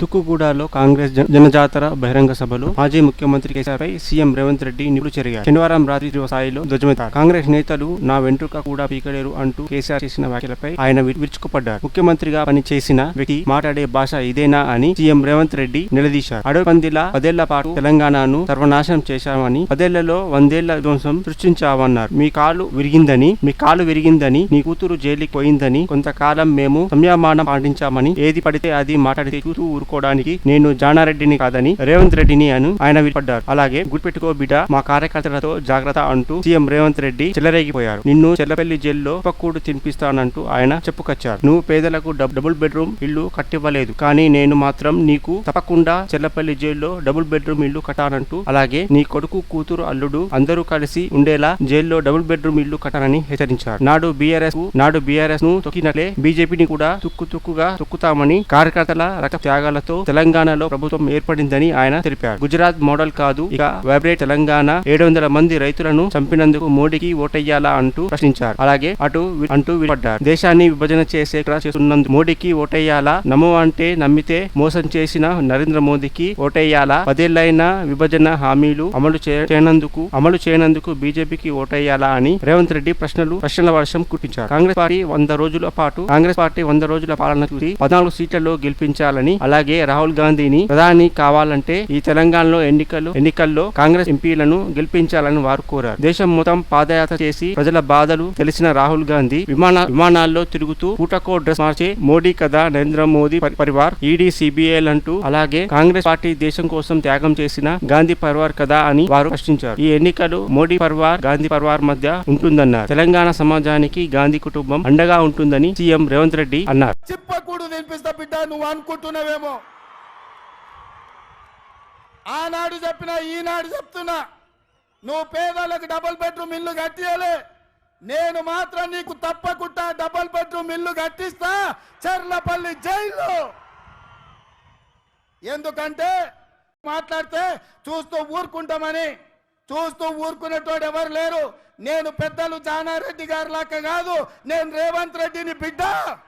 తుక్కుగూడలో కాంగ్రెస్ జన- జనజాతర బహిరంగ సభలో మాజీ ముఖ్యమంత్రి కేసీఆర్ పై సీఎం రేవంత్ రెడ్డి నిపుణులు చెరిగారు. శనివారం రాత్రి స్థాయిలో ధ్వజమెత్తారు. కాంగ్రెస్ నేతలు నా వెంట్రుక కూడా పీకలేరు అంటూ కేసీఆర్ చేసిన వ్యాఖ్యలపై ఆయన విరుచుకుపడ్డారు. ముఖ్యమంత్రిగా పనిచేసిన వ్యక్తి మాట్లాడే భాష ఇదేనా అని సీఎం రేవంత్ రెడ్డి నిలదీశారు. అడవి పందిలా పదేళ్ళ పాటు తెలంగాణను సర్వనాశనం చేశామని పదేళ్ళలో వందేళ్ళ ధ్వంసం సృష్టించామన్నారు మీ కాలు విరిగిందని మీ కాలు విరిగిందని నీ కూతురు జైలుకి పోయిందని కొంతకాలం మేము సంయమానం పాటించామని ఏది పడితే అది మాట్లాడితే చూస్తూ ఊరుకోవడానికి నేను జానారెడ్డిని కాదని రేవంత్ రెడ్డిని అని ఆయన విడిపడ్డారు. అలాగే గుర్తుపెట్టుకో బిడ్డ మా కార్యకర్తలతో జాగ్రత్త అంటూ సీఎం రేవంత్ రెడ్డి చెలరేగిపోయారు. నిన్ను చెల్లపల్లి జైల్లో పక్కూడు తినిపిస్తానంటూ ఆయన చెప్పుకొచ్చారు. నువ్వు పేదలకు డబ్- డబుల్ బెడ్రూమ్ ఇల్లు కట్టివ్వలేదు. కానీ నేను మాత్రం నీకు తప్పకుండా చెల్లపల్లి జైల్లో డబుల్ బెడ్రూమ్ ఇల్లు కట్టానంటూ అలాగే నీ కొడుకు కూతురు అల్లుడు అందరూ కలిసి ఉండేలా జైల్లో డబుల్ బెడ్రూమ్ ఇల్లు కట్టానని హెచ్చరించారు. నాడు బీఆర్ఎస్ నాడు బీఆర్ఎస్ను తొక్కినట్లే బీజేపీని కూడా తుక్కు తుక్కుగా తొక్కుతామని కార్యకర్తల రక్త త్యాగాలతో తెలంగాణలో ప్రభుత్వం ఏర్పడిందని ఆయన తెలిపారు. గుజరాత్ మోడల్ కాదు ఇక వైబ్రేట్ తెలంగాణ ఏడు వందల మంది రైతులను చంపినందుకు మోడీకి ఓటయ్యాలా అంటూ ప్రశ్నించారు. అలాగే అటు అంటూ విడిపడ్డారు దేశాన్ని విభజన చేసే చేస్తున్నందుకు మోడీకి ఓటయ్యాలా నమో అంటే నమ్మితే మోసం చేసిన నరేంద్ర మోదీకి ఓటయ్యాలా పదేళ్ళైన విభజన హామీలు అమలు చేయనందుకు అమలు చేయనందుకు బీజేపీకి ఓటయ్యాలా అని రేవంత్ రెడ్డి ప్రశ్నలు ప్రశ్నల వర్షం కుట్టించారు కాంగ్రెస్ పార్టీ వంద రోజుల పాటు కాంగ్రెస్ పార్టీ వంద రోజుల పాలన చూసి పద్నాలుగు సీట్లలో గెలిపించాలని అలాగే అలాగే రాహుల్ గాంధీని ప్రధాని కావాలంటే ఈ తెలంగాణలో ఎన్నికలు ఎన్నికల్లో కాంగ్రెస్ ఎంపీలను గెలిపించాలని వారు కోరారు. దేశం మొత్తం పాదయాత్ర చేసి ప్రజల బాధలు తెలిసిన రాహుల్ గాంధీ విమాన విమానాల్లో తిరుగుతూ పూటకో డ్రెస్ మార్చే మోడీ కదా నరేంద్ర మోదీ పరి- పరివార్ ఈడీ సిబిఐలు అంటూ అలాగే కాంగ్రెస్ పార్టీ దేశం కోసం త్యాగం చేసిన గాంధీ పరివార్ కదా అని వారు ప్రశ్నించారు. ఈ ఎన్నికలు మోడీ పరివార్ గాంధీ పరివార్ మధ్య ఉంటుందన్నారు. తెలంగాణ సమాజానికి గాంధీ కుటుంబం అండగా ఉంటుందని సీఎం రేవంత్ రెడ్డి అన్నారు. చెప్పకూడదు తినిపిస్తా బిడ్డ నువ్వు అనుకుంటున్నావేమో? ఆనాడు చెప్పినా ఈనాడు చెప్తున్నా. నువ్వు పేదలకు డబుల్ బెడ్రూమ్ ఇల్లు కట్టియలే నేను మాత్రం నీకు తప్పకుండా డబుల్ బెడ్రూమ్ ఇల్లు కట్టిస్తా. చర్లపల్లి జైల్లో. ఎందుకంటే మాట్లాడితే చూస్తూ ఊరుకుంటామని. చూస్తూ ఊరుకునేటోడు ఎవరు లేరు. నేను పెద్దలు జానారెడ్డి గారి లాక్క కాదు. నేను రేవంత్ రెడ్డిని బిడ్డ.